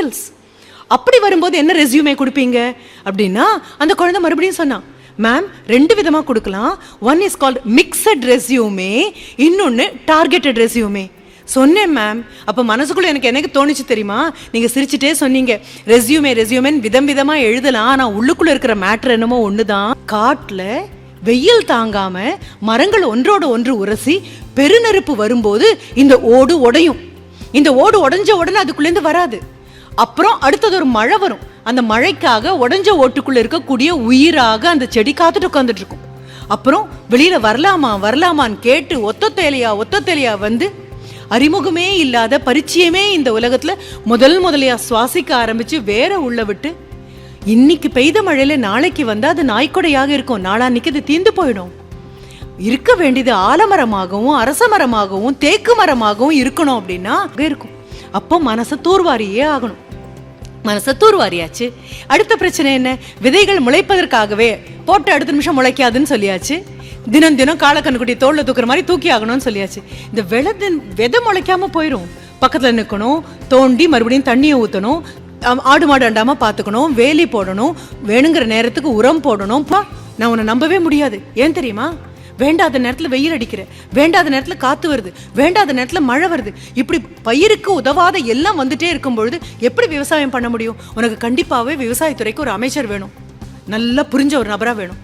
Skills அப்படி வரும்போது என்ன ரெஸ்யூமே கொடுப்பீங்க? அப்படின்னா அந்த குழந்தை மறுபடியும் சொன்னான் மேம் ரெண்டு விதமாக கொடுக்கலாம். One is called mixed resume இன்னொன்று டார்கெட்டட் ரெஸ்யூமே சொன்னேன் மேம் அப்போ மனசுக்குள்ள எனக்கு எனக்கு தோணுச்சு தெரியுமா? நீங்கள் சிரிச்சுட்டே சொன்னீங்க. ரெஸ்யூமே ரெஸ்யூமேன்னு விதம் விதமாக எழுதலாம். ஆனால் உள்ளுக்குள்ளே இருக்கிற மேட்ரு என்னமோ ஒன்று தான் காட்டில் வெயில் தாங்காம மரங்கள் ஒன்றோடு ஒன்று உரசி பெருநெருப்பு வரும்போது இந்த ஓடு உடையும். இந்த ஓடு உடைஞ்ச உடனே அதுக்குள்ளேருந்து வராது. அப்புறம் அடுத்தது ஒரு மழை வரும். அந்த மழைக்காக உடஞ்ச ஓட்டுக்குள்ள இருக்கக்கூடிய உயிராக அந்த செடி காத்துட்டு உட்காந்துட்டு இருக்கும். அப்புறம் வெளியில வரலாமா வரலாமான்னு கேட்டு ஒத்தத்தேலையா ஒத்தத்தேலையா வந்து அறிமுகமே இல்லாத பரிச்சயமே இந்த உலகத்துல முதல் முதலையா சுவாசிக்க ஆரம்பிச்சு வேற உள்ள விட்டு இன்னைக்கு பெய்த மழையில நாளைக்கு வந்தா அது நாய்க்கொடையாக இருக்கும். நாளான்னைக்கு அது தீந்து போயிடும். இருக்க வேண்டியது ஆலமரமாகவும் அரச மரமாகவும் தேக்கு மரமாகவும் இருக்கணும் அப்படின்னா அங்கே இருக்கும். அப்போ மனசை தூர்வாரியே ஆகணும். மனசை தூர்வாரியாச்சு. அடுத்த பிரச்சனை என்ன? விதைகள் முளைப்பதற்காகவே போட்டு அடுத்த நிமிஷம் முளைக்காதுன்னு சொல்லியாச்சு. தினம் தினம் காலக்கண்ணுக்குட்டி தோல்ல தூக்குற மாதிரி தூக்கி ஆகணும்னு சொல்லியாச்சு. இந்த விதை விதை முளைக்காம போயிடும் பக்கத்துல நிற்கணும் தோண்டி மறுபடியும் தண்ணியை ஊற்றணும் ஆடு மாடு அண்டாம பார்த்துக்கணும் வேலி போடணும் வேணுங்கிற நேரத்துக்கு உரம் போடணும். நான் உன்னை நம்பவே முடியாது. ஏன் தெரியுமா? வேண்டாத நேரத்தில் வெயில் அடிக்கிற வேண்டாத நேரத்தில் காற்று வருது வேண்டாத நேரத்தில் மழை வருது. இப்படி பயிருக்கு உதவாத எல்லாம் வந்துட்டே இருக்கும் பொழுது எப்படி விவசாயம் பண்ண முடியும்? உனக்கு கண்டிப்பாகவே விவசாயத்துறைக்கு ஒரு அமைச்சர் வேணும். நல்லா புரிஞ்ச ஒரு நபராக வேணும்.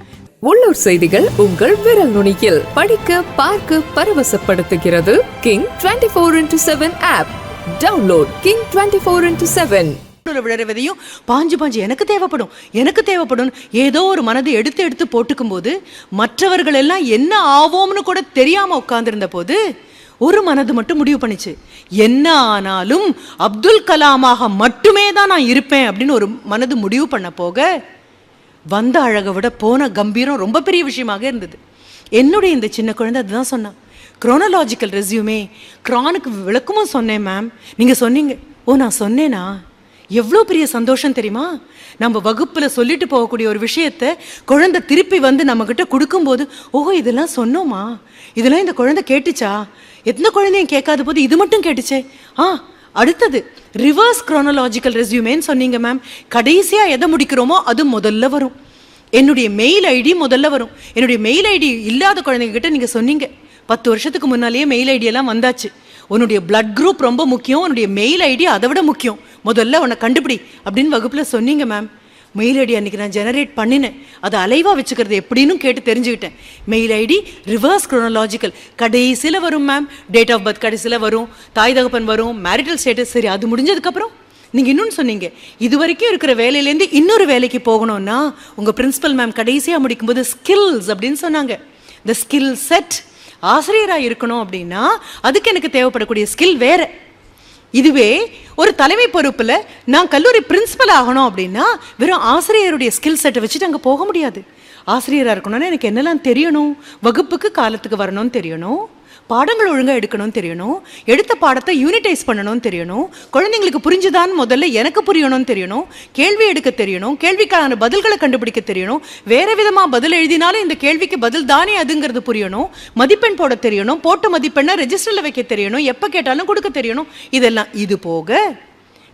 உள்ளூர் செய்திகள் உங்கள் விரல் நுனியில் படிக்க பார்க்க பரவசப்படுத்துகிறது. King twenty four into seven app download King twenty four into seven நடுவுல விழற விதையும் பாஞ்சு பாஞ்சு எனக்கு தேவைப்படும் எனக்கு தேவைப்படும் ஏதோ ஒரு மனதை எடுத்து எடுத்து போட்டுக்கும் போது மற்றவர்கள் எல்லாம் என்ன ஆவோம்னு கூட தெரியாம உட்கார்ந்துருந்த போது ஒரு மனது மட்டும் முடிவு பண்ணிச்சு. என்ன ஆனாலும் அப்துல் கலாமாக மட்டுமே தான் நான் இருப்பேன் அப்படின்னு ஒரு மனது முடிவு பண்ண போக வந்த அழகை விட போன கம்பீரம் ரொம்ப பெரிய விஷயமாக இருந்தது. என்னுடைய இந்த சின்ன குழந்தை அதுதான் சொன்னான் குரோனலாஜிக்கல் ரெஸ்யூமே க்ரானுக்கு விளக்கமும் சொன்னேன் மேம் நீங்கள் சொன்னீங்க. ஓ நான் சொன்னேனா? எவ்வளோ பெரிய சந்தோஷம் தெரியுமா? நம்ம வகுப்பில் சொல்லிட்டு போகக்கூடிய ஒரு விஷயத்த குழந்தை திருப்பி வந்து நம்மக்கிட்ட கொடுக்கும்போது ஓஹோ இதெல்லாம் சொன்னோமா? இதெல்லாம் இந்த குழந்தை கேட்டுச்சா? எத்தனை குழந்தையும் கேட்காத போது இது மட்டும் கேட்டுச்சே? ஆ அடுத்தது ரிவர்ஸ் குரோனலாஜிக்கல் ரெஸ்யூமேன்னு சொன்னீங்க மேம் கடைசியாக எதை முடிக்கிறோமோ அது முதல்ல வரும். என்னுடைய மெயில் ஐடி முதல்ல வரும். என்னுடைய மெயில் ஐடி இல்லாத குழந்தைங்க கிட்ட நீங்கள் சொன்னீங்க. பத்து வருஷத்துக்கு முன்னாலேயே மெயில் ஐடியெல்லாம் வந்தாச்சு. உன்னுடைய பிளட் குரூப் ரொம்ப முக்கியம் உன்னுடைய மெயில் ஐடி அதை விட முக்கியம். முதல்ல உன்னை கண்டுபிடி அப்படின்னு வகுப்பில் சொன்னீங்க மேம் மெயில் ஐடி அன்றைக்கி நான் ஜெனரேட் பண்ணினேன். அதை அலைவாக வச்சுக்கிறது எப்படின்னு கேட்டு தெரிஞ்சுக்கிட்டேன். மெயில் ஐடி ரிவர்ஸ் குரோனலாஜிக்கல் கடைசியில் வரும் மேம் டேட் ஆஃப் பர்த் கடைசியில் வரும். தாய் தகப்பன் வரும். மேரிட்டல் ஸ்டேட்டஸ் சரி அது முடிஞ்சதுக்கப்புறம் நீங்கள் இன்னொன்று சொன்னீங்க. இது வரைக்கும் இருக்கிற வேலையிலேருந்து இன்னொரு வேலைக்கு போகணும்னா உங்கள் பிரின்ஸிபல் மேம் கடைசியாக முடிக்கும்போது ஸ்கில்ஸ் அப்படின்னு சொன்னாங்க. த ஸ்கில் செட் ஆசிரியராக இருக்கணும் அப்படின்னா அதுக்கு எனக்கு தேவைப்படக்கூடிய ஸ்கில் வேறு. இதுவே ஒரு தலைமை பொறுப்பில் நான் கல்லூரி பிரின்ஸிபல் ஆகணும் அப்படின்னா வெறும் ஆசிரியருடைய ஸ்கில் செட்டை வச்சுட்டு அங்கே போக முடியாது. ஆசிரியராக இருக்கணும்னா எனக்கு என்னெல்லாம் தெரியணும்? வகுப்புக்கு காலத்துக்கு வரணும்னு தெரியணும்? பாடங்கள் ஒழுங்காக எடுக்கணும்னு தெரியணும். எடுத்த பாடத்தை யூனிடைஸ் பண்ணணும்னு தெரியணும். குழந்தைங்களுக்கு புரிஞ்சுதான்னு முதல்ல எனக்கு புரியணும்னு தெரியணும். கேள்வி எடுக்க தெரியணும். கேள்விக்கான பதில்களை கண்டுபிடிக்க தெரியணும். வேறு விதமாக பதில் எழுதினாலும் இந்த கேள்விக்கு பதில் தானே அதுங்கிறது புரியணும். மதிப்பெண் போட தெரியணும். போட்ட மதிப்பெண்ணை ரெஜிஸ்டரில் வைக்க தெரியணும். எப்போ கேட்டாலும் கொடுக்க தெரியணும். இதெல்லாம் இது போக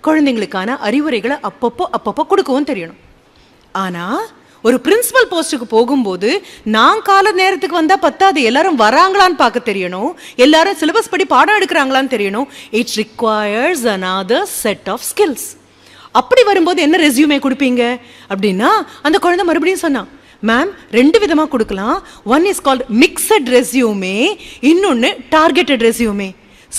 குழந்தைங்களுக்கான அறிவுரைகளை அப்பப்போ அப்பப்போ கொடுக்கவும் தெரியணும். ஆனால் ஒரு பிரின்சிபல் போஸ்ட்டுக்கு போகும்போது நான் கால நேரத்துக்கு வந்தால் பத்தாது எல்லாரும் வராங்களான்னு பார்க்க தெரியணும். எல்லாரும் சிலபஸ் படி பாடம் எடுக்கிறாங்களான்னு தெரியணும். It's requires another set of skills அப்படி வரும்போது என்ன ரெஸ்யூமே கொடுப்பீங்க? அப்படின்னா அந்த குழந்தை மறுபடியும் சொன்னான் மேம் ரெண்டு விதமாக கொடுக்கலாம். One is called mixed resume இன்னொன்று டார்கெட்டட் ரெஸ்யூமே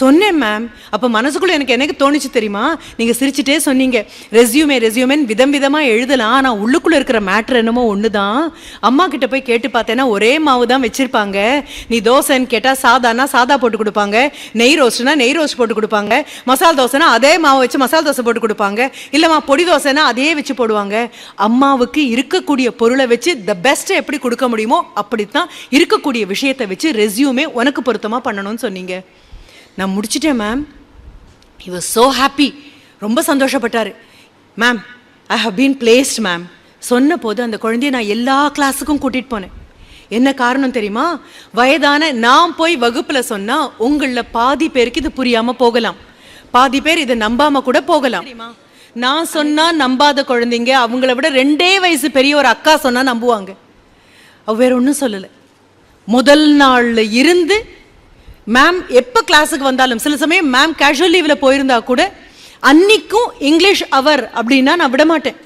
சொன்னேன் மேம் அப்போ மனசுக்குள்ளே எனக்கு எனக்கு தோணுச்சு தெரியுமா? நீங்கள் சிரிச்சுட்டே சொன்னீங்க. ரெஸ்யூமே ரெஸ்யூமேன்னு விதம் விதமாக எழுதலாம். ஆனால் உள்ளுக்குள்ளே இருக்கிற மேட்ரு என்னமோ ஒன்று தான் அம்மா கிட்ட போய் கேட்டு பார்த்தேன்னா ஒரே மாவு தான் வச்சுருப்பாங்க. நீ தோசைன்னு கேட்டால் சாதானா சாதா போட்டு கொடுப்பாங்க. நெய் ரோஸ்ட்னா நெய் ரோஸ்ட் போட்டு கொடுப்பாங்க. மசால் தோசைனா அதே மாவு வச்சு மசால் தோசை போட்டு கொடுப்பாங்க. இல்லைம்மா பொடி தோசைனா அதே வச்சு போடுவாங்க. அம்மாவுக்கு இருக்கக்கூடிய பொருளை வச்சு த பெஸ்ட்டை எப்படி கொடுக்க முடியுமோ அப்படித்தான் இருக்கக்கூடிய விஷயத்தை வச்சு ரெஸ்யூமே உனக்கு பொருத்தமாக பண்ணணும்னு சொன்னீங்க. நான் முடிச்சிட்டேன் ma'am he was so happy. ரொம்ப சந்தோஷப்பட்டார். Ma'am I have been placed ma'am சொன்ன போது அந்த குழந்தைய நான் எல்லா கிளாஸுக்கும் கூட்டிகிட்டு போனேன். என்ன காரணம் தெரியுமா? வயதான நான் போய் வகுப்பில் சொன்னால் உங்களில் பாதி பேருக்கு இது புரியாமல் போகலாம். பாதி பேர் இதை நம்பாம கூட போகலாம். நான் சொன்னா நம்பாத குழந்தைங்க அவங்கள விட ரெண்டே வயசு பெரிய ஒரு அக்கா சொன்னா நம்புவாங்க. அவ வேற ஒன்றும் சொல்லலை. முதல் நாள்ல இருந்து மேம் எப்போ கிளாஸுக்கு வந்தாலும் சில சமயம் மேம் கேஷுவல் லீவில் போயிருந்தா கூட அன்னைக்கும் இங்கிலீஷ் அவர் அப்படின்னா நான் விட மாட்டேன்.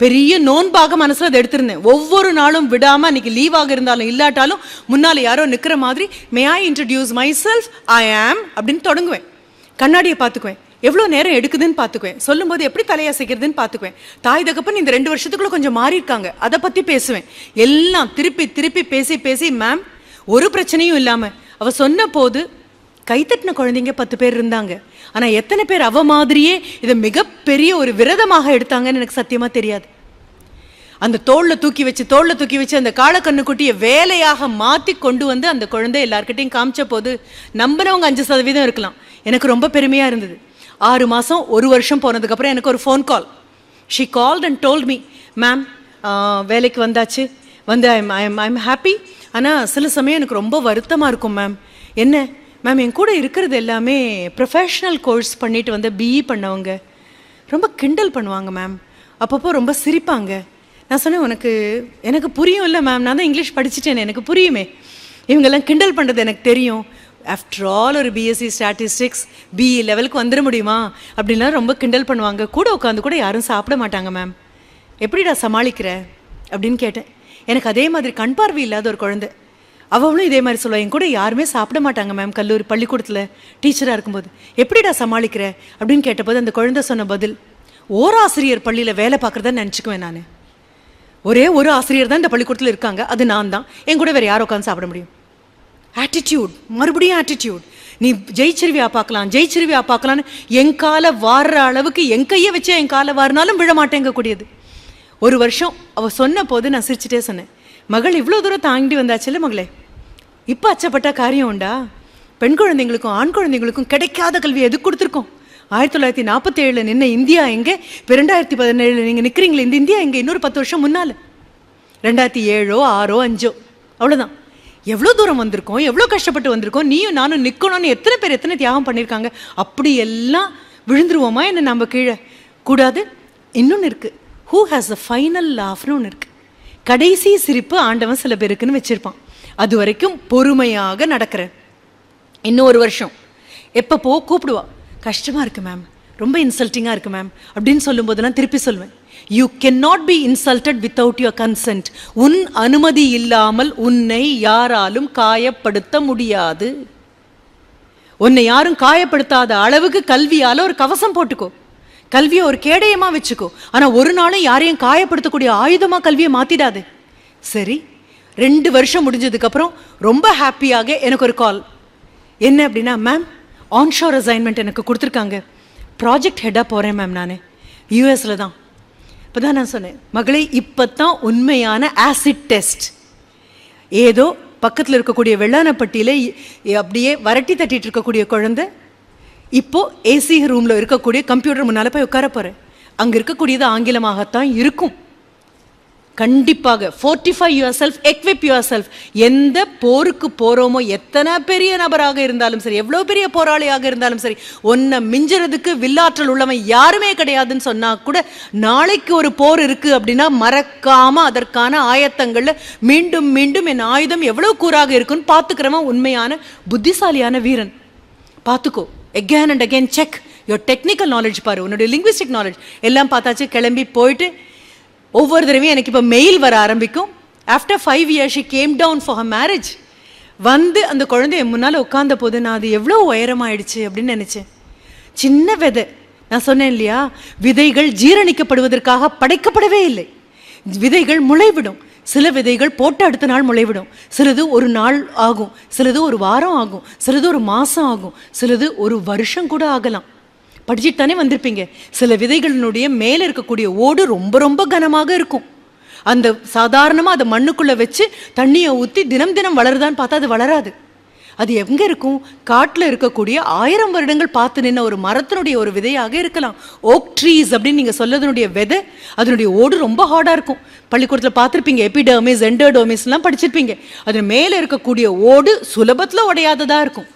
பெரிய நோன்பாக மனசில் அதை எடுத்திருந்தேன். ஒவ்வொரு நாளும் விடாமல் அன்னைக்கு லீவாக இருந்தாலும் இல்லாட்டாலும் முன்னால் யாரோ நிற்கிற மாதிரி may I introduce myself I am அப்படின்னு தொடங்குவேன். கண்ணாடியை பார்த்துக்குவேன். எவ்வளோ நேரம் எடுக்குதுன்னு பார்த்துக்குவேன். சொல்லும்போது எப்படி தலையசைக்கிறதுன்னு பார்த்துக்குவேன். தாய் தகப்பன் இந்த ரெண்டு வருஷத்துக்குள்ளே கொஞ்சம் மாறியிருக்காங்க. அதை பற்றி பேசுவேன். எல்லாம் திருப்பி திருப்பி பேசி பேசி மேம் ஒரு பிரச்சனையும் இல்லாமல் அவ சொன்ன போது கைத்தட்டின குழந்தைங்க பத்து பேர் இருந்தாங்க. ஆனால் எத்தனை பேர் அவ மாதிரியே இதை மிகப்பெரிய ஒரு விரதமாக எடுத்தாங்கன்னு எனக்கு சத்தியமாக தெரியாது. அந்த தோளில் தூக்கி வச்சு தோளில் தூக்கி வச்சு அந்த காலக்கண்ணுக்குட்டியை வேலையாக மாற்றி கொண்டு வந்து அந்த குழந்தை எல்லாருக்கிட்டையும் காமிச்ச போது நம்பினவங்க அஞ்சு சதவீதம் இருக்கலாம். எனக்கு ரொம்ப பெருமையாக இருந்தது. ஆறு மாதம் ஒரு வருஷம் போனதுக்கப்புறம் எனக்கு ஒரு phone call she called and told me ma'am வேலைக்கு வந்தாச்சு. வந்து ஐம் ஐம் ஐம் ஹாப்பி ஆனால் சில சமயம் எனக்கு ரொம்ப வருத்தமாக இருக்கும் மேம் என்ன? மேம் என் கூட இருக்கிறது எல்லாமே ப்ரொஃபஷ்னல் கோர்ஸ் பண்ணிட்டு வந்து பிஇ பண்ணவங்க. ரொம்ப கிண்டல் பண்ணுவாங்க மேம் அப்பப்போ ரொம்ப சிரிப்பாங்க. நான் சொன்னேன் உனக்கு எனக்கு புரியும் இல்லை மேம் நான் தான் இங்கிலீஷ் படிச்சுட்டேன். எனக்கு புரியுமே. இவங்கெல்லாம் கிண்டல் பண்ணுறது எனக்கு தெரியும். ஆஃப்டர் ஆல் ஒரு பிஎஸ்சி ஸ்டாட்டிஸ்டிக்ஸ் பிஇ லெவலுக்கு வந்துட முடியுமா? அப்படின்லாம் ரொம்ப கிண்டல் பண்ணுவாங்க. கூட உட்காந்து கூட யாரும் சாப்பிட மாட்டாங்க மேம் எப்படிடா சமாளிக்கிற? அப்படின்னு கேட்டேன். எனக்கு அதே மாதிரி கண் பார்வை இல்லாத ஒரு குழந்தை. அவளும் இதே மாதிரி சொல்லுவா என் கூட யாருமே சாப்பிட மாட்டாங்க மேம் கல்லூரி பள்ளிக்கூடத்தில் டீச்சராக இருக்கும்போது. எப்படிடா சமாளிக்கிற? அப்படின்னு கேட்டபோது அந்த குழந்தை சொன்ன பதில் ஓராசிரியர் பள்ளியில் வேலை பார்க்குறதா நினச்சிக்குவேன் நான். ஒரே ஒரு ஆசிரியர் தான் இந்த பள்ளிக்கூடத்தில் இருக்காங்க. அது நான் தான். என் கூட வேறு யார் உட்காந்து சாப்பிட முடியும். ஆட்டிடியூட் மறுபடியும் ஆட்டிடியூட் நீ ஜெயிச்சிருவியா பார்க்கலாம் ஜெயிச்சிருவியா பார்க்கலான்னு என் காலை வாடுற அளவுக்கு என் கையை வச்சு என் காலை வாரினாலும் விழ மாட்டேங்க கூடியது ஒரு வருஷம் அவள் சொன்ன போது நான் சிரிச்சிட்டே சொன்னேன். மகள் இவ்வளோ தூரம் தாங்கிட்டு வந்தாச்சுல்ல மகளே? இப்போ அச்சப்பட்ட காரியம் உண்டா? பெண் குழந்தைங்களுக்கும் ஆண் குழந்தைங்களுக்கும் கிடைக்காத கல்வி எது கொடுத்துருக்கோம்? ஆயிரத்தி தொள்ளாயிரத்தி நாற்பத்தி ஏழில் நின்ன இந்தியா எங்கே? இப்போ ரெண்டாயிரத்தி பதினேழில் நீங்கள் நிற்கிறீங்களே இந்த இந்தியா எங்கே? இன்னொரு பத்து வருஷம் முன்னால். ரெண்டாயிரத்தி ஏழோ ஆறோ அஞ்சோ அவ்வளோதான் எவ்வளோ தூரம் வந்திருக்கோம் எவ்வளோ கஷ்டப்பட்டு வந்திருக்கோம் நீயும் நானும் நிற்கணும்னு எத்தனை பேர் எத்தனை தியாகம் பண்ணியிருக்காங்க அப்படி எல்லாம் விழுந்துருவோமா என்ன நம்ம கீழே? கூடாது இன்னொன்று இருக்குது ஹூ ஹாஸ் அ ஃபைனல் லாஃப்னு ஒன்று இருக்கு. கடைசி சிரிப்பு ஆண்டவன் சில பேருக்குன்னு வச்சுருப்பான். அது வரைக்கும் பொறுமையாக நடக்கிறேன் இன்னும் ஒரு வருஷம். எப்போ போ கூப்பிடுவா. கஷ்டமாக இருக்கு மேம் ரொம்ப இன்சல்ட்டிங்காக இருக்கு மேம் அப்படின்னு சொல்லும்போதெல்லாம் திருப்பி சொல்லுவேன். You can not be insulted without your consent உன் அனுமதி இல்லாமல் உன்னை யாராலும் காயப்படுத்த முடியாது. உன்னை யாரும் காயப்படுத்தாத அளவுக்கு கல்வியால் ஒரு கவசம் போட்டுக்கோ. கல்வியை ஒரு கேடயமா வச்சுக்கோ. ஆனா ஒரு நாளும் யாரையும் காயப்படுத்தக்கூடிய ஆயுதமா கல்வியை மாத்திடாது. சரி ரெண்டு வருஷம் முடிஞ்சதுக்கு அப்புறம் ரொம்ப ஹாப்பியாக எனக்கு ஒரு கால் என்ன அப்படின்னா மேம் ஆன்ஷோர் அசைன்மெண்ட் எனக்கு கொடுத்துருக்காங்க. ப்ராஜெக்ட் ஹெட்டாக போகிறேன் மேம் நான். யூஎஸில் தான். இப்போ தான் நான் சொன்னேன் மகளே இப்போ தான் உண்மையான ஆசிட் டெஸ்ட் ஏதோ பக்கத்தில் இருக்கக்கூடிய வெள்ளானப்பட்டியில் அப்படியே வரட்டி தட்டிட்டு இருக்கக்கூடிய குழந்தை இப்போது ஏசி ரூமில் இருக்கக்கூடிய கம்ப்யூட்டர் முன்னால் போய் உட்கார போகிறேன் அங்கே இருக்கக்கூடியது ஆங்கிலமாகத்தான் இருக்கும். கண்டிப்பாக fortify yourself equip yourself எந்த போருக்கு போகிறோமோ எத்தனை பெரிய நபராக இருந்தாலும் சரி எவ்வளோ பெரிய போராளியாக இருந்தாலும் சரி ஒன்றை மிஞ்சுறதுக்கு வில்லாற்றல் உள்ளவன் யாருமே கிடையாதுன்னு சொன்னால் கூட நாளைக்கு ஒரு போர் இருக்குது அப்படின்னா மறக்காமல் அதற்கான ஆயத்தங்களில் மீண்டும் மீண்டும் என் ஆயுதம் எவ்வளோ கூறாக இருக்குன்னு பார்த்துக்கிறவன் உண்மையான புத்திசாலியான வீரன். பார்த்துக்கோ. Again and again check your technical knowledge பாரு. உன்னுடைய லிங்குவிஸ்டிக் நாலேஜ் எல்லாம் பார்த்தாச்சு கிளம்பி போயிட்டு ஒவ்வொரு தடவையும் எனக்கு இப்போ மெயில் வர ஆரம்பிக்கும். After five years she came down for her marriage வந்து அந்த குழந்தை என் முன்னால் உட்காந்த போது நான் அது எவ்வளோ உயரமாயிடுச்சு அப்படின்னு நினச்சேன். சின்ன விதை. நான் சொன்னேன் இல்லையா? விதைகள் ஜீரணிக்கப்படுவதற்காக படைக்கப்படவே இல்லை. விதைகள் முளைவிடும். சில விதைகள் போட்ட அடுத்த நாள் முளைவிடும். சிலது ஒரு நாள் ஆகும். சிலது ஒரு வாரம் ஆகும். சிலது ஒரு மாதம் ஆகும். சிலது ஒரு வருஷம் கூட ஆகலாம். படிச்சுட்டு தானே வந்திருப்பீங்க. சில விதைகளினுடைய மேலே இருக்கக்கூடிய ஓடு ரொம்ப ரொம்ப கனமாக இருக்கும். அந்த சாதாரணமாக அதை மண்ணுக்குள்ளே வச்சு தண்ணியை ஊற்றி தினம் தினம் வளருதான்னு பார்த்தா அது வளராது. அது எங்கே இருக்கும்? காட்டில் இருக்கக்கூடிய ஆயிரம் வருடங்கள் பார்த்து நின்ன ஒரு மரத்தினுடைய ஒரு விதையாக இருக்கலாம். ஓக் ட்ரீஸ் அப்படின்னு நீங்கள் சொல்லதனுடைய விதை அதனுடைய ஓடு ரொம்ப ஹார்டாக இருக்கும். பள்ளிக்கூடத்தில் பார்த்துருப்பீங்க எபிடர்மிஸ் என்டர்டோமிஸ்லாம் படிச்சிருப்பீங்க. அது மேலே இருக்கக்கூடிய ஓடு சுலபத்தில் உடையாததாக இருக்கும்.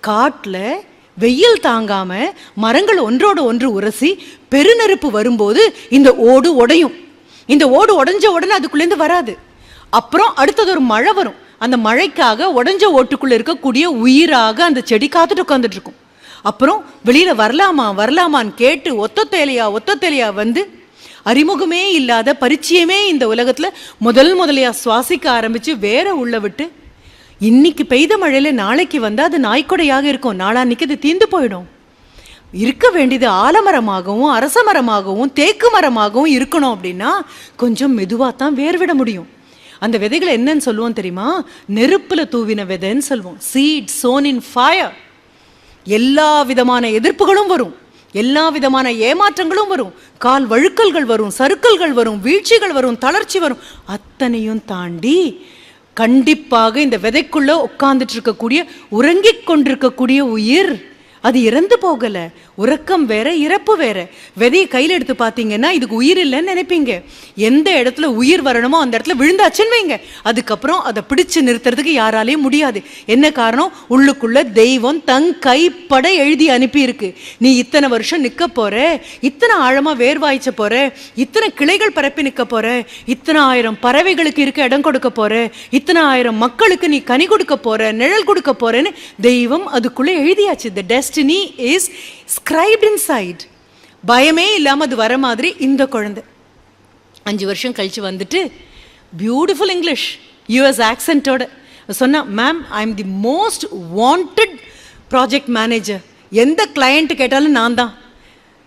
காட்டில் வெயில் தாங்காம மரங்கள் ஒன்றோடு ஒன்று உரசி பெருநெருப்பு வரும்போது இந்த ஓடு உடையும். இந்த ஓடு உடைஞ்ச உடனே அதுக்குள்ளேருந்து வராது. அப்புறம் அடுத்தது ஒரு மழை வரும். அந்த மழைக்காக உடஞ்ச ஓட்டுக்குள்ளே இருக்கக்கூடிய உயிராக அந்த செடி காத்துட்டு உட்காந்துட்டு இருக்கும். அப்புறம் வெளியில் வரலாமா வரலாமான்னு கேட்டு ஒத்தத்தேலையா ஒத்தத்தேலையா வந்து அறிமுகமே இல்லாத பரிச்சயமே இந்த உலகத்தில் முதல் முதலையா சுவாசிக்க ஆரம்பித்து வேற உள்ள விட்டு இன்னைக்கு பெய்த மழையில நாளைக்கு வந்தால் அது நாய்க்கொடையாக இருக்கும். நாளான்னைக்கு அது தீந்து போயிடும். இருக்க வேண்டியது ஆலமரமாகவும் அரச மரமாகவும் தேக்கு மரமாகவும் இருக்கணும் அப்படின்னா கொஞ்சம் மெதுவாக தான் வேர்விட முடியும். அந்த விதைகளை என்னன்னு சொல்லுவோம் தெரியுமா? நெருப்பில் தூவின விதைன்னு சொல்லுவோம். சீட் சோன் இன் ஃபயர் எல்லா விதமான எதிர்ப்புகளும் வரும். எல்லா விதமான ஏமாற்றங்களும் வரும். கால் வழுக்கல்கள் வரும் சறுக்கல்கள் வரும் வீழ்ச்சிகள் வரும் தளர்ச்சி வரும். அத்தனையும் தாண்டி கண்டிப்பாக இந்த விதைக்குள்ளே உட்கார்ந்துட்டு இருக்கக்கூடிய உறங்கிக் கொண்டிருக்கக்கூடிய உயிர் அது இறந்து போகல. உறக்கம் வேற இறப்பு வேற. விதையை கையில் எடுத்து பார்த்தீங்கன்னா இதுக்கு உயிர் இல்லைன்னு நினைப்பீங்க. எந்த இடத்துல உயிர் வரணுமோ அந்த இடத்துல விழுந்தாச்சுன்னு வைங்க. அதுக்கப்புறம் அதை பிடிச்சு நிறுத்துறதுக்கு யாராலையும் முடியாது. என்ன காரணம்? உள்ளுக்குள்ள தெய்வம் தங் கைப்பட எழுதி அனுப்பி இருக்கு நீ இத்தனை வருஷம் நிற்க போற. இத்தனை ஆழமா வேர்வாய்ச்ச போற. இத்தனை கிளைகள் பரப்பி நிற்க போற. இத்தனை ஆயிரம் பறவைகளுக்கு இருக்க இடம் கொடுக்க போற. இத்தனை ஆயிரம் மக்களுக்கு நீ கனி கொடுக்க போற நிழல் கொடுக்க போறேன்னு தெய்வம் அதுக்குள்ளே எழுதியாச்சு. The destiny is scripted inside பயமே இல்லாம அது வர மாதிரி இந்த குழந்தை. அஞ்சு வருஷம் கழிச்சு வந்துட்டு பியூட்டிஃபுல் இங்கிலீஷ் யூஎஸ் ஆக்சென்ட்டோட சொன்னா ma'am I am the most wanted project manager எந்த கிளையண்ட் கேட்டாலும் நான் தான்.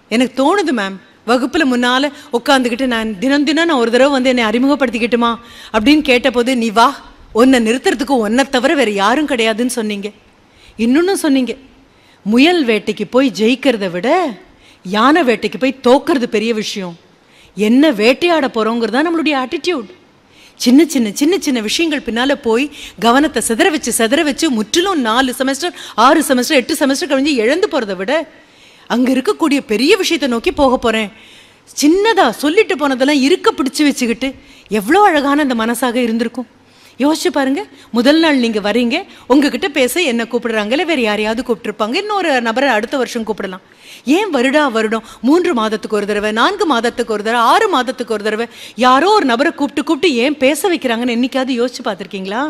எனக்கு தோணுது மேம் வகுப்பில் முன்னால் உட்காந்துக்கிட்டு நான் தினம் தினம் நான் ஒரு தடவை வந்து என்னை அறிமுகப்படுத்திக்கிட்டுமா? அப்படின்னு கேட்டபோது நீ வா உன்னை நிறுத்துறதுக்கு ஒன்றை தவிர வேற யாரும் கிடையாதுன்னு சொன்னீங்க. இன்னொன்னு சொன்னீங்க. முயல் வேட்டைக்கு போய் ஜெயிக்கிறத விட யானை வேட்டைக்கு போய் தோக்கிறது பெரிய விஷயம். என்ன வேட்டையாட போகிறோங்கிறது தான் நம்மளுடைய ஆட்டிடியூட் சின்ன சின்ன சின்ன சின்ன விஷயங்கள் பின்னால் போய் கவனத்தை சிதற வச்சு சிதற வச்சு முற்றிலும் நாலு செமஸ்டர் ஆறு செமஸ்டர் எட்டு செமஸ்டர் கழிஞ்சு இழந்து போகிறத விட அங்கே இருக்கக்கூடிய பெரிய விஷயத்தை நோக்கி போக போகிறேன் சின்னதாக சொல்லிட்டு போனதெல்லாம் இருக்க பிடிச்சி வச்சுக்கிட்டு எவ்வளோ அழகான அந்த மனசாக இருந்திருக்கும். யோசிச்சு பாருங்க. முதல் நாள் நீங்க வரீங்க. உங்ககிட்ட பேச என்ன கூப்பிடுறாங்க இல்லை வேற யாரையாவது கூப்பிட்டுருப்பாங்க. இன்னொரு நபரை அடுத்த வருஷம் கூப்பிடலாம். ஏன் வருடா வருடம்? மூன்று மாதத்துக்கு ஒரு தடவை நான்கு மாதத்துக்கு ஒரு தடவை ஆறு மாதத்துக்கு ஒரு தடவை யாரோ ஒரு நபரை கூப்பிட்டு கூப்பிட்டு ஏன் பேச வைக்கிறாங்கன்னு என்னைக்காவது யோசிச்சு பார்த்துருக்கீங்களா?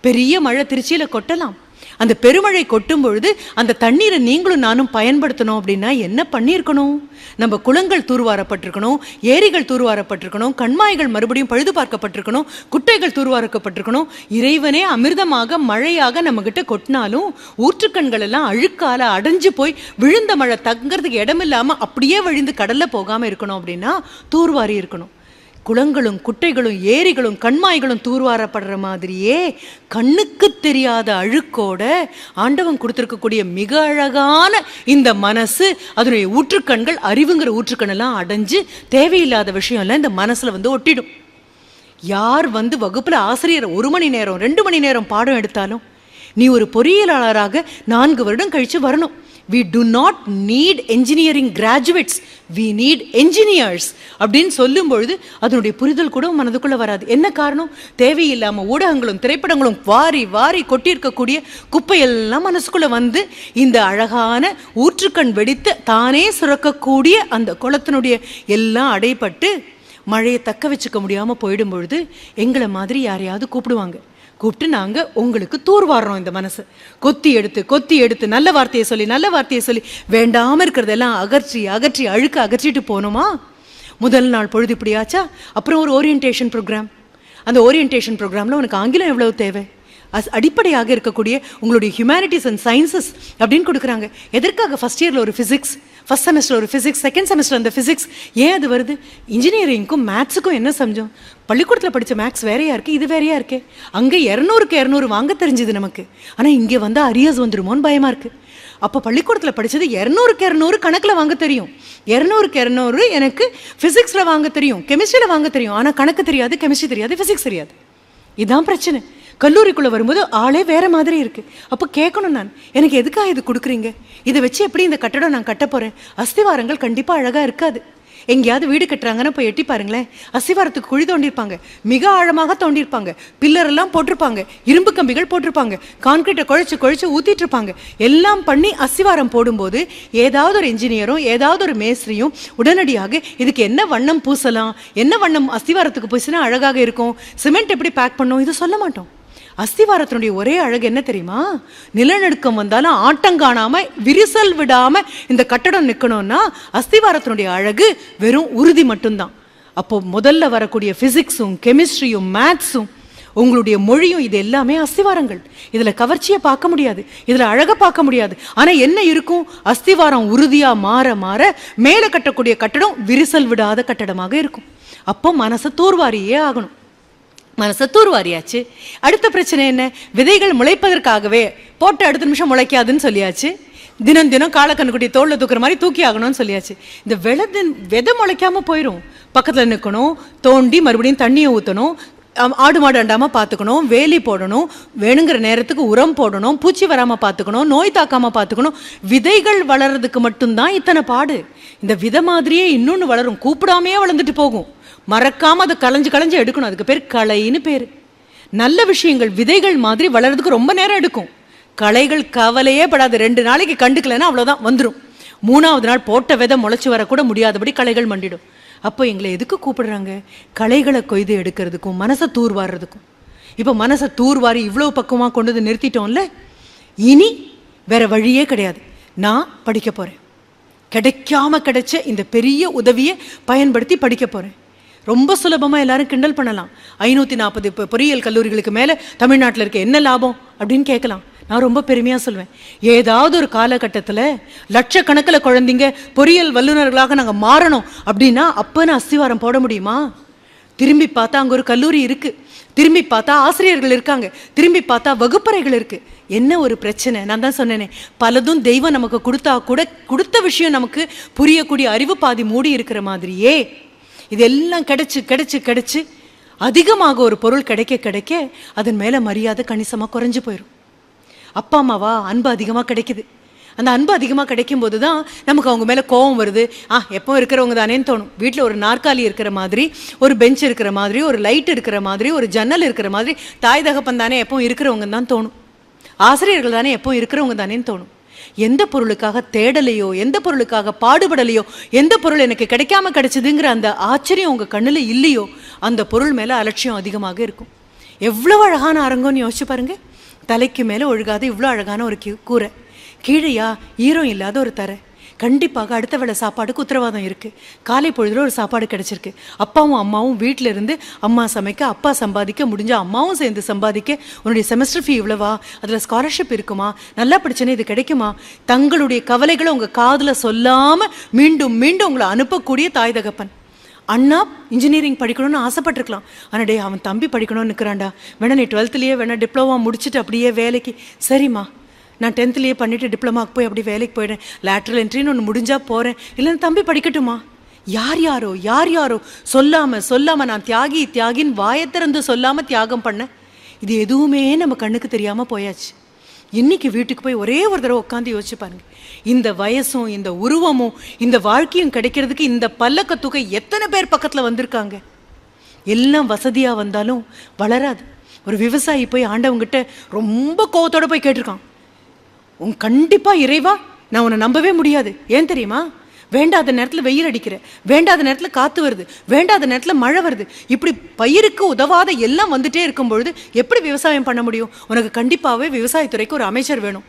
பெரிய மழை திருச்சியில கொட்டலாம். அந்த பெருமழை கொட்டும் பொழுது அந்த தண்ணீரை நீங்களும் நானும் பயன்படுத்தணும் அப்படின்னா என்ன பண்ணியிருக்கணும்? நம்ம குளங்கள் தூர்வாரப்பட்டிருக்கணும் ஏரிகள் தூர்வாரப்பட்டிருக்கணும் கண்மாய்கள் மறுபடியும் பழுது பார்க்கப்பட்டிருக்கணும் குட்டைகள் தூர்வாரக்கப்பட்டிருக்கணும். இறைவனே அமிர்தமாக மழையாக நம்மகிட்ட கொட்டினாலும் ஊற்றுக்கண்கள் எல்லாம் அழுக்கால அடைஞ்சு போய் விழுந்த மழை தங்குறதுக்கு இடமில்லாமல் அப்படியே விழுந்து கடலில் போகாமல் இருக்கணும் அப்படின்னா தூர்வாரி இருக்கணும். குளங்களும் குட்டைகளும் ஏரிகளும் கண்மாய்களும் தூர்வாரப்படுற மாதிரியே கண்ணுக்கு தெரியாத அழுக்கோட ஆண்டவன் கொடுத்துருக்கக்கூடிய மிக அழகான இந்த மனசு அதனுடைய ஊற்றுக்கண்கள் அறிவுங்கிற ஊற்றுக்கண்ணெல்லாம் அடைஞ்சு தேவையில்லாத விஷயம்லாம் இந்த மனசில் வந்து ஒட்டிடும். யார் வந்து வகுப்பில் ஆசிரியர் ஒரு மணி நேரம் ரெண்டு மணி நேரம் பாடம் எடுத்தாலும் நீ ஒரு பொறியியலாளராக நான்கு வருடம் கழித்து வரணும். We do not need engineering graduates we need engineers அப்படின்னு சொல்லும் பொழுது அதனுடைய புரிதல் கூட மனதுக்குள்ளே மனதுக்குள்ள வராது. என்ன காரணம்? தேவையில்லாமல் ஊடகங்களும் திரைப்படங்களும் வாரி வாரி கொட்டியிருக்கக்கூடிய குப்பையெல்லாம் மனசுக்குள்ள வந்து இந்த அழகான ஊற்றுக்கண் வெடித்து தானே சுரக்கக்கூடிய அந்த குளத்தினுடைய எல்லாம் அடைப்பட்டு மழையை தக்க வச்சுக்க முடியாமல் போயிடும் பொழுது எங்களை மாதிரி யாரையாவது கூப்பிடுவாங்க. கூப்பிட்டு நாங்கள் உங்களுக்கு தூர்வாடுறோம் இந்த மனசு. கொத்தி எடுத்து கொத்தி எடுத்து நல்ல வார்த்தையை சொல்லி நல்ல வார்த்தையை சொல்லி வேண்டாமல் இருக்கிறதெல்லாம் அகற்றி அகற்றி அழுக்க அகற்றிட்டு போகணுமா முதல் நாள் பொழுது இப்படியாச்சா அப்புறம் ஒரு ஓரியன்டேஷன் ப்ரோக்ராம் அந்த ஓரியன்டேஷன் ப்ரோக்ராம்ல உனக்கு ஆங்கிலம் எவ்வளவு தேவை? அஸ் அடிப்படையாக இருக்கக்கூடிய உங்களுடைய ஹியூமனிட்டிஸ் அண்ட் சயின்சஸ் அப்படின்னு கொடுக்குறாங்க. எதற்காக ஃபஸ்ட் இயரில் ஒரு ஃபிசிக்ஸ் ஃபர்ஸ்ட் செமஸ்டர் ஒரு ஃபிசிக்ஸ் செகண்ட் செமஸ்டர் அந்த ஃபிசிக்ஸ் ஏன் அது வருது? இன்ஜினியரிங்க்கும் மேத்ஸுக்கும் என்ன சமஞ்சம் பள்ளிக்கூடத்தில் படித்த மேக்ஸ் வேறையா இருக்குது இது வேறையா இருக்கே. அங்கே இரநூறுக்கு இரநூறு வாங்க தெரிஞ்சுது நமக்கு. ஆனால் இங்கே வந்தால் அரியர்ஸ் வந்துருமோன்னு பயமாக இருக்குது அப்போ பள்ளிக்கூடத்தில் படித்தது இரநூறுக்கு இரநூறு கணக்கில் வாங்க தெரியும். இரநூறுக்கு இரநூறு எனக்கு ஃபிசிக்ஸில் வாங்க தெரியும் கெமிஸ்ட்ரியில் வாங்க தெரியும். ஆனால் கணக்கு தெரியாது கெமிஸ்ட்ரி தெரியாது ஃபிசிக்ஸ் தெரியாது. இதுதான் பிரச்சனை. கல்லூரிக்குள்ளே வரும்போது ஆளே வேற மாதிரி இருக்கு. அப்போ கேட்கணும் நான். எனக்கு எதுக்காக இது கொடுக்குறீங்க? இதை வச்சு எப்படி இந்த கட்டடம் நான் கட்ட போகிறேன் அஸ்திவாரங்கள் கண்டிப்பாக அழகாக இருக்காது. எங்கேயாவது வீடு கட்டுறாங்கன்னு போய் எட்டி பாருங்களேன். அஸ்திவாரத்துக்கு குழி தோண்டியிருப்பாங்க. மிக ஆழமாக தோண்டியிருப்பாங்க. பில்லர் எல்லாம் போட்டிருப்பாங்க. இரும்பு கம்பிகள் போட்டிருப்பாங்க. கான்கிரீட்டை குழைச்சு குழைச்சு ஊற்றிட்டு இருப்பாங்க எல்லாம் பண்ணி அஸ்திவாரம் போடும்போது ஏதாவது ஒரு இன்ஜினியரும் ஏதாவது ஒரு மேஸ்திரியும் உடனடியாக இதுக்கு என்ன வண்ணம் பூசலாம்? என்ன வண்ணம் அஸ்திவாரத்துக்கு பூசினா அழகாக இருக்கும்? சிமெண்ட் எப்படி பேக் பண்ணும்? இது சொல்ல மாட்டோம். அஸ்திவாரத்தினுடைய ஒரே அழகு என்ன தெரியுமா? நிலநடுக்கம் வந்தாலும் ஆட்டம் காணாமல் விரிசல் விடாம இந்த கட்டடம் நிற்கணும்னா அஸ்திவாரத்தினுடைய அழகு வெறும் உறுதி மட்டும்தான். அப்போ முதல்ல வரக்கூடிய பிசிக்ஸும் கெமிஸ்ட்ரியும் மேத்ஸும் உங்களுடைய மொழியும் இது எல்லாமே அஸ்திவாரங்கள். இதில் கவர்ச்சியை பார்க்க முடியாது. இதில் அழகை பார்க்க முடியாது. ஆனால் என்ன இருக்கும்? அஸ்திவாரம் உறுதியாக மாற மாற மேலே கட்டக்கூடிய கட்டடம் விரிசல் விடாத கட்டடமாக இருக்கும். அப்போ மனசை தூர்வாரியே ஆகணும். மனசை தூர்வாரியாச்சு. அடுத்த பிரச்சனை என்ன? விதைகள் முளைப்பதற்காகவே போட்ட அடுத்த நிமிஷம் முளைக்காதுன்னு சொல்லியாச்சு. தினம் தினம் காலக்கண்ணுக்குட்டி தோளில் தூக்குற மாதிரி தூக்கி ஆகணும்னு சொல்லியாச்சு. இந்த விதை விதை முளைக்காமல் போயிடும் பக்கத்தில் நிற்கணும் தோண்டி மறுபடியும் தண்ணியை ஊற்றணும் ஆடு மாடு அண்டாமல் பார்த்துக்கணும் வேலி போடணும் வேணுங்கிற நேரத்துக்கு உரம் போடணும் பூச்சி வராமல் பார்த்துக்கணும் நோய் தாக்காமல் பார்த்துக்கணும் விதைகள் வளர்றதுக்கு மட்டும்தான் இத்தனை பாடு. இந்த விதை மாதிரியே இன்னொன்று வளரும். கூப்பிடாமையே வளர்ந்துட்டு போகும். மறக்காமல் அதை களைஞ்சு களைஞ்சு எடுக்கணும். அதுக்கு பேர் கலைன்னு பேர். நல்ல விஷயங்கள் விதைகள் மாதிரி வளர்றதுக்கு ரொம்ப நேரம் எடுக்கும். களைகள் கவலையே படாது. ரெண்டு நாளைக்கு கண்டுக்கலைன்னா அவ்வளோதான் வந்துடும் மூணாவது நாள் போட்ட விதை முளைச்சி வரக்கூட முடியாதபடி களைகள் மண்டிடும். அப்போ எங்களை எதுக்கு கூப்பிடுறாங்க? களைகளை கொய்து எடுக்கிறதுக்கும் மனசை தூர்வாடுறதுக்கும் இப்போ மனசை தூர்வாரி இவ்வளோ பக்கமாக கொண்டு வந்து நிறுத்திட்டோம்ல? இனி வேற வழியே கிடையாது. நான் படிக்க போகிறேன் கிடைக்காம கிடைச்ச இந்த பெரிய உதவியை பயன்படுத்தி படிக்க போகிறேன் ரொம்ப சுலபமாக எல்லாரும் கிண்டல் பண்ணலாம். ஐநூற்றி நாற்பது இப்போ பொறியியல் கல்லூரிகளுக்கு மேலே தமிழ்நாட்டில் இருக்க என்ன லாபம் அப்படின்னு கேட்கலாம். நான் ரொம்ப பெருமையாக சொல்வேன். ஏதாவது ஒரு காலகட்டத்தில் லட்சக்கணக்கில் குழந்தைங்க பொறியியல் வல்லுநர்களாக நாங்கள் மாறணும் அப்படின்னா அப்போ நான் அஸ்திவாரம் போட முடியுமா? திரும்பி பார்த்தா அங்கே ஒரு கல்லூரி இருக்குது திரும்பி பார்த்தா ஆசிரியர்கள் இருக்காங்க. திரும்பி பார்த்தா வகுப்பறைகள் இருக்குது என்ன ஒரு பிரச்சனை? நான் தான் சொன்னேனே. பலதும் தெய்வம் நமக்கு கொடுத்தா கூட கொடுத்த விஷயம் நமக்கு புரியக்கூடிய அறிவு பாதி மூடி இருக்கிற மாதிரியே இதெல்லாம் கிடைச்சி கிடைச்சி கிடைச்சி அதிகமாக ஒரு பொருள் கிடைக்க கிடைக்க அதன் மேலே மரியாதை கணிசமாக குறைஞ்சு போயிடும் அப்பா அம்மாவா அன்பு அதிகமாக கிடைக்குது. அந்த அன்பு அதிகமாக கிடைக்கும் போது தான் நமக்கு அவங்க மேலே கோவம் வருது. ஆ எப்போ இருக்கிறவங்க தானேன்னு தோணும். வீட்டில் ஒரு நாற்காலி இருக்கிற மாதிரி ஒரு பெஞ்ச் இருக்கிற மாதிரி ஒரு லைட் இருக்கிற மாதிரி ஒரு ஜன்னல் இருக்கிற மாதிரி தாய் தகப்பன் தானே எப்போ இருக்கிறவங்க தான் தோணும். ஆசிரியர்கள் தானே எப்போ இருக்கிறவங்க தானேன்னு தோணும். எந்த பொருளுக்காக தேடலையோ எந்த பொருளுக்காக பாடுபடலையோ எந்த பொருள் எனக்கு கிடைக்காம கிடைச்சதுங்கிற அந்த ஆச்சரியம் உங்கள் கண்ணில் இல்லையோ அந்த பொருள் மேலே அலட்சியம் அதிகமாக இருக்கும். எவ்வளோ அழகான அரங்கம்னு யோசிச்சு பாருங்கள் தலைக்கு மேலே ஒழுகாத இவ்வளோ அழகான ஒரு கீ- கூரை. கீழையா ஈரம் இல்லாத ஒரு தரை. கண்டிப்பாக அடுத்த வேளை சாப்பாடுக்கு உத்தரவாதம் இருக்குது காலை பொழுதில் ஒரு சாப்பாடு கிடைச்சிருக்கு. அப்பாவும் அம்மாவும் வீட்டில இருந்து அம்மா சமைக்க அப்பா சம்பாதிக்க முடிஞ்ச அம்மாவும் சேர்ந்து சம்பாதிக்க உன்னுடைய செமஸ்டர் ஃபீ இவ்வளவா? அதில் ஸ்காலர்ஷிப் இருக்குமா? நல்லா படிச்சனே இது கிடைக்குமா? தங்களுடைய கவலைகளை உங்கள் காதில் சொல்லாமல் மீண்டும் மீண்டும் உங்களை அனுப்பக்கூடிய தாய் தகப்பன். அண்ணா இன்ஜினியரிங் படிக்கணும்னு ஆசைப்பட்டிருக்கலாம். ஆனால் அவன் தம்பி படிக்கணும்னு நிற்கிறான்டா வேணா நீ டுவெல்த்லேயே வேணா டிப்ளமா முடிச்சுட்டு அப்படியே வேலைக்கு. சரிம்மா. நான் டென்த்லேயே பண்ணிவிட்டு டிப்ளமாக்கு போய் அப்படி வேலைக்கு போயிடுறேன். லேட்ரல் என்ட்ரின்னு ஒன்று முடிஞ்சால் போகிறேன் இல்லைன்னா தம்பி படிக்கட்டுமா? யார் யாரோ யார் யாரோ? சொல்லாமல் சொல்லாமல் நான் தியாகி தியாகின்னு வாயத்திறந்து சொல்லாமல் தியாகம் பண்ணேன் இது எதுவுமே நம்ம கண்ணுக்கு தெரியாமல் போயாச்சு. இன்றைக்கி வீட்டுக்கு போய் ஒரே ஒரு தடவை உட்காந்து யோசிச்சு பாருங்க. இந்த வயசும் இந்த உருவமும் இந்த வாழ்க்கையும் கிடைக்கிறதுக்கு இந்த பல்லக்க தொகை எத்தனை பேர் பக்கத்தில் வந்திருக்காங்க? எல்லாம் வசதியாக வந்தாலும் வளராது. ஒரு விவசாயி போய் ஆண்டவங்கிட்ட ரொம்ப கோவத்தோடு போய் கேட்டிருக்கான். உன் கண்டிப்பா இறைவா? நான் உன்னை நம்பவே முடியாது. ஏன் தெரியுமா? வேண்டாத நேரத்துல வெயில் அடிக்கிற வேண்டாத நேரத்துல காத்து வருது வேண்டாத நேரத்துல மழை வருது. இப்படி பயிருக்கு உதவாத எல்லாம் வந்துட்டே இருக்கும் பொழுது எப்படி விவசாயம் பண்ண முடியும்? உனக்கு கண்டிப்பாவே விவசாயத்துறைக்கு ஒரு அமைச்சர் வேணும்.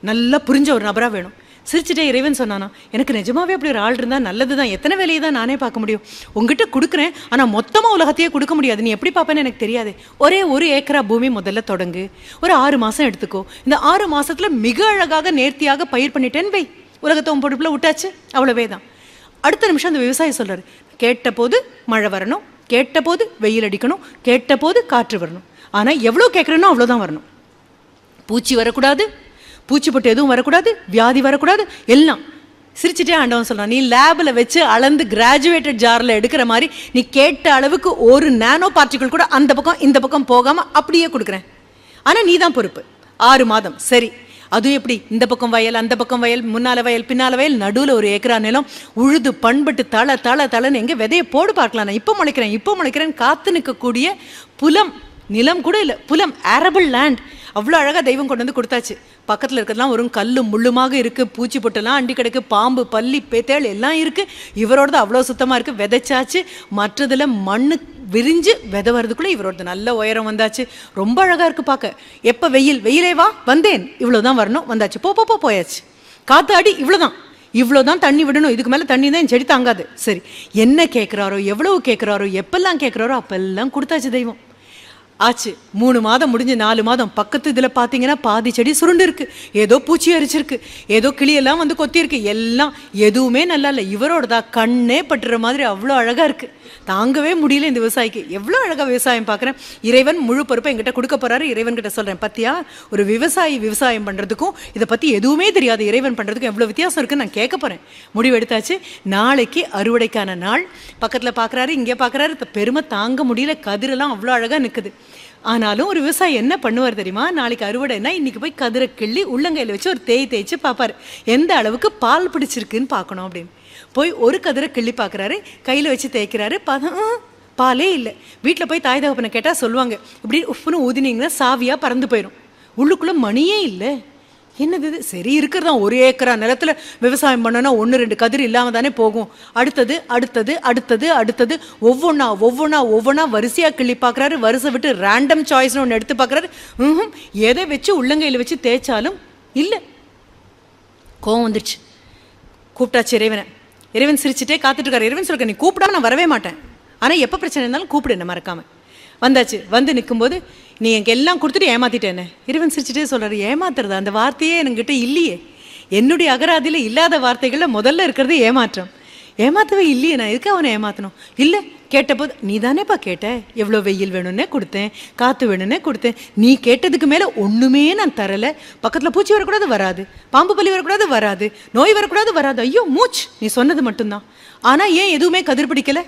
நல்லா புரிஞ்ச ஒரு நபரா வேணும். சிரிச்சுட்டே இறைவன் சொன்னானா எனக்கு நிஜமாவே அப்படி ஒரு ஆள் இருந்தால் நல்லது தான் எத்தனை வேலையை தான் நானே பார்க்க முடியும்? உங்ககிட்ட கொடுக்குறேன் ஆனால் மொத்தமாக உலகத்தையே கொடுக்க முடியாது. நீ எப்படி பார்ப்பேன்னு எனக்கு தெரியாது. ஒரே ஒரு ஏக்கரா பூமி முதல்ல தொடங்கு. ஒரு ஆறு மாதம் எடுத்துக்கோ. இந்த ஆறு மாதத்தில் மிக அழகாக நேர்த்தியாக பயிர் பண்ணிட்டேன்னு வை. உலகத்தை உன் பொடுப்பில் விட்டாச்சு. அவ்வளோவே தான். அடுத்த நிமிஷம் அந்த விவசாயி சொல்கிறார் கேட்ட போது மழை வரணும். கேட்ட போது வெயில் அடிக்கணும். கேட்ட போது காற்று வரணும். ஆனால் எவ்வளோ கேட்குறேனோ அவ்வளோதான் வரணும். பூச்சி வரக்கூடாது. பூச்சி பொட்டு எதுவும் வரக்கூடாது வியாதி வரக்கூடாது எல்லாம். சிரிச்சிட்டே ஆண்டவன் சொல்கிறான் நீ லேபில் வச்சு அளந்து கிராஜுவேட்டட் ஜாரில் எடுக்கிற மாதிரி நீ கேட்ட அளவுக்கு ஒரு நானோ பார்ட்டிகள் கூட அந்த பக்கம் இந்த பக்கம் போகாமல் அப்படியே கொடுக்குறேன். ஆனால் நீ தான் பொறுப்பு. ஆறு மாதம். சரி. அதுவும் எப்படி? இந்த பக்கம் வயல் அந்த பக்கம் வயல் முன்னால வயல் பின்னால் வயல் நடுவில் ஒரு ஏக்கரா நிலம் உழுது பண்பட்டு தள தள தளன்னு எங்கே விதையை போடு பார்க்கலாம். நான் இப்போ முளைக்கிறேன் இப்போ முளைக்கிறேன் காத்து நிற்கக்கூடிய புலம் நிலம் கூட இல்லை புலம் அரபிள் லேண்ட் அவ்வளோ அழகாக தெய்வம் கொண்டு வந்து கொடுத்தாச்சு. பக்கத்தில் இருக்கிறதுலாம் வரும் கல் முள்ளுமாக இருக்குது பூச்சி பொட்டெல்லாம் அண்டி கிடக்கு பாம்பு பள்ளி பேத்தேள் எல்லாம் இருக்குது இவரோடது அவ்வளோ சுத்தமாக இருக்குது விதைச்சாச்சு. மற்றதில் மண்ணு விரிஞ்சு விதை வர்றதுக்குள்ளே இவரோடது நல்ல உயரம் வந்தாச்சு. ரொம்ப அழகாக இருக்குது பார்க்க எப்போ வெயில்? வெயிலே வா வந்தேன். இவ்வளோ தான் வரணும். வந்தாச்சு. போ போ போயாச்சு. காத்தாடி இவ்வளோ தான் இவ்வளோ தான் தண்ணி விடணும். இதுக்கு மேலே தண்ணி தான் என் செடி தாங்காது. சரி என்ன கேட்குறாரோ எவ்வளவு கேட்குறாரோ எப்பெல்லாம் கேட்குறாரோ அப்பெல்லாம் கொடுத்தாச்சு தெய்வம். ஆச்சு. மூணு மாதம் முடிஞ்சு நாலு மாதம். பக்கத்து இதில் பார்த்தீங்கன்னா பாதி செடி சுருண்டு இருக்கு ஏதோ பூச்சி அரிச்சிருக்கு. ஏதோ கிளியெல்லாம் வந்து கொத்தியிருக்கு. எல்லாம் எதுவுமே நல்லா இல்லை. இவரோட தான் கண்ணே பட்டுற மாதிரி அவ்வளோ அழகாக இருக்குது தாங்கவே முடியல இந்த விவசாயிக்கு. எவ்வளோ அழகாக விவசாயம் பார்க்குறேன் இறைவன் முழு பொறுப்பை என்கிட்ட கொடுக்க போறாரு. இறைவன் கிட்ட சொல்கிறேன் பத்தியா? ஒரு விவசாயி விவசாயம் பண்ணுறதுக்கும் இதை பற்றி எதுவுமே தெரியாது. இறைவன் பண்ணுறதுக்கும் எவ்வளோ வித்தியாசம் இருக்குன்னு நான் கேட்க போகிறேன் முடிவு எடுத்தாச்சு. நாளைக்கு அறுவடைக்கான நாள். பக்கத்தில் பார்க்குறாரு இங்கே பார்க்குறாரு பெருமை தாங்க முடியல. கதிரெல்லாம் அவ்வளோ அழகாக நிற்குது ஆனாலும் ஒரு விவசாயி என்ன பண்ணுவார் தெரியுமா? நாளைக்கு அறுவடைனா இன்றைக்கி போய் கதிரை கிள்ளி உள்ளங்கையில் வச்சு ஒரு தேய் தேய்ச்சி பார்ப்பாரு. எந்த அளவுக்கு பால் பிடிச்சிருக்குன்னு பார்க்கணும் அப்படின்னு. போய் ஒரு கதிரை கிள்ளி பார்க்குறாரு. கையில் வச்சு தேய்க்கிறாரு. பதம் பாலே இல்லை. வீட்டில் போய் தாய் தகப்பனை கேட்டால் சொல்லுவாங்க இப்படி உப்புன்னு ஊதினீங்கன்னா சாவியாக பறந்து போயிடும் உள்ளுக்குள்ளே மணியே இல்லை. என்னது இது? சரி இருக்கிறதா? ஒரு ஏக்கரா நிலத்தில் விவசாயம் பண்ணோன்னா ஒன்று ரெண்டு கதிர் இல்லாமல் தானே போகும். அடுத்தது அடுத்தது அடுத்தது அடுத்தது. ஒவ்வொன்றா ஒவ்வொன்றா ஒவ்வொன்றா வரிசையாக கிள்ளி பார்க்குறாரு. வரிசை விட்டு ரேண்டம் சாய்ஸ்னு ஒன்று எடுத்து பார்க்குறாரு. ம் எதை வச்சு உள்ளங்கையில் வச்சு தேய்ச்சாலும் இல்லை. கோவம் வந்துருச்சு. கூப்பிட்டாச்சு இறைவனை. இறைவன் சிரிச்சுட்டே காத்துட்டு இருக்காரு இறைவன் சொல்லுங்க நீ கூப்பிடாம நான் வரவே மாட்டேன். ஆனால் எப்போ பிரச்சனை இருந்தாலும் கூப்பிடு என்ன மறக்காம. வந்தாச்சு. வந்து நிற்கும்போது நீ எனக்கு எல்லாம் கொடுத்துட்டு ஏமாத்திட்டேன்னு இறைவன் சிரிச்சுட்டே சொல்கிறாரு ஏமாத்துறது அந்த வார்த்தையே என்கிட்ட இல்லையே. என்னுடைய அகராதியில் இல்லாத வார்த்தைகளில் முதல்ல இருக்கிறது ஏமாற்றம். ஏமாற்றவே இல்லையே நான் எதுக்கு அவனை ஏமாற்றணும் இல்லை கேட்டபோது நீ தானேப்பா கேட்ட? எவ்வளோ வெயில் வேணும்னே கொடுத்தேன் காற்று வேணும்னே கொடுத்தேன். நீ கேட்டதுக்கு மேலே ஒன்றுமே நான் தரலை. பக்கத்தில் பூச்சி வரக்கூடாது வராது. பாம்பு பலி வரக்கூடாது வராது. நோய் வரக்கூடாது வராது. ஐயோ மூச் நீ சொன்னது மட்டும்தான். ஆனால் ஏன் எதுவுமே கதிர் பிடிக்கலை?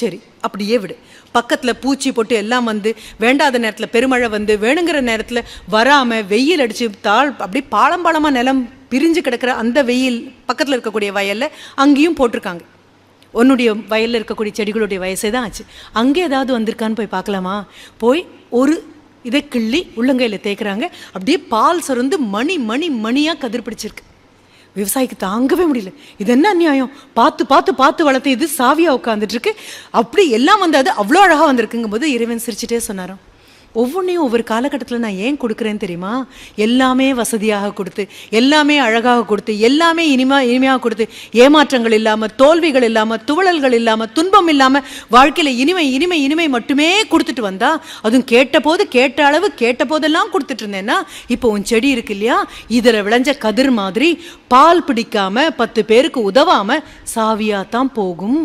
சரி அப்படியே விடு. பக்கத்தில் பூச்சி போட்டு எல்லாம் வந்து வேண்டாத நேரத்தில் பெருமழை வந்து வேணுங்கிற நேரத்தில் வராமல் வெயில் அடித்து தாழ் அப்படியே பாலம் பாலமாக நிலம் பிரிஞ்சு கிடக்கிற அந்த வெயில் பக்கத்தில் இருக்கக்கூடிய வயலில் அங்கேயும் போட்டிருக்காங்க. உன்னுடைய வயலில் இருக்கக்கூடிய செடிகளுடைய வயசே தான் ஆச்சு. அங்கே ஏதாவது வந்திருக்கான்னு போய் பார்க்கலாமா? போய் ஒரு இதை கிள்ளி உள்ளங்கையில் தேய்க்கிறாங்க. அப்படியே பால் சுரந்து மணி மணி மணியாக கதிர் பிடிச்சிருக்கு. விவசாயிக்கு தாங்கவே முடியல. இது என்ன அநியாயம்? பார்த்து பார்த்து பார்த்து வளர்த்து இது சாவியாக உட்காந்துட்டு இருக்கு. அப்படி எல்லாம் வந்து அது அவ்வளோ அழகாக வந்திருக்குங்கும் போது இறைவன் சிரிச்சிட்டே சொன்னாராம். ஒவ்வொன்றையும் ஒவ்வொரு காலகட்டத்தில் நான் ஏன் கொடுக்குறேன்னு தெரியுமா? எல்லாமே வசதியாக கொடுத்து எல்லாமே அழகாக கொடுத்து எல்லாமே இனிமா இனிமையாக கொடுத்து ஏமாற்றங்கள் இல்லாமல் தோல்விகள் இல்லாமல் துவளல்கள் இல்லாமல் துன்பம் இல்லாமல் வாழ்க்கையில் இனிமை இனிமை இனிமை மட்டுமே கொடுத்துட்டு வந்தா அதுவும் கேட்டபோது கேட்ட அளவு கேட்ட போதெல்லாம் கொடுத்துட்டு இருந்தேன்னா இப்போ உன் செடி இருக்கு இல்லையா? இதில் விளைஞ்ச கதிர் மாதிரி பால் பிடிக்காமல் பத்து பேருக்கு உதவாமல் சாவியாக தான் போகும்.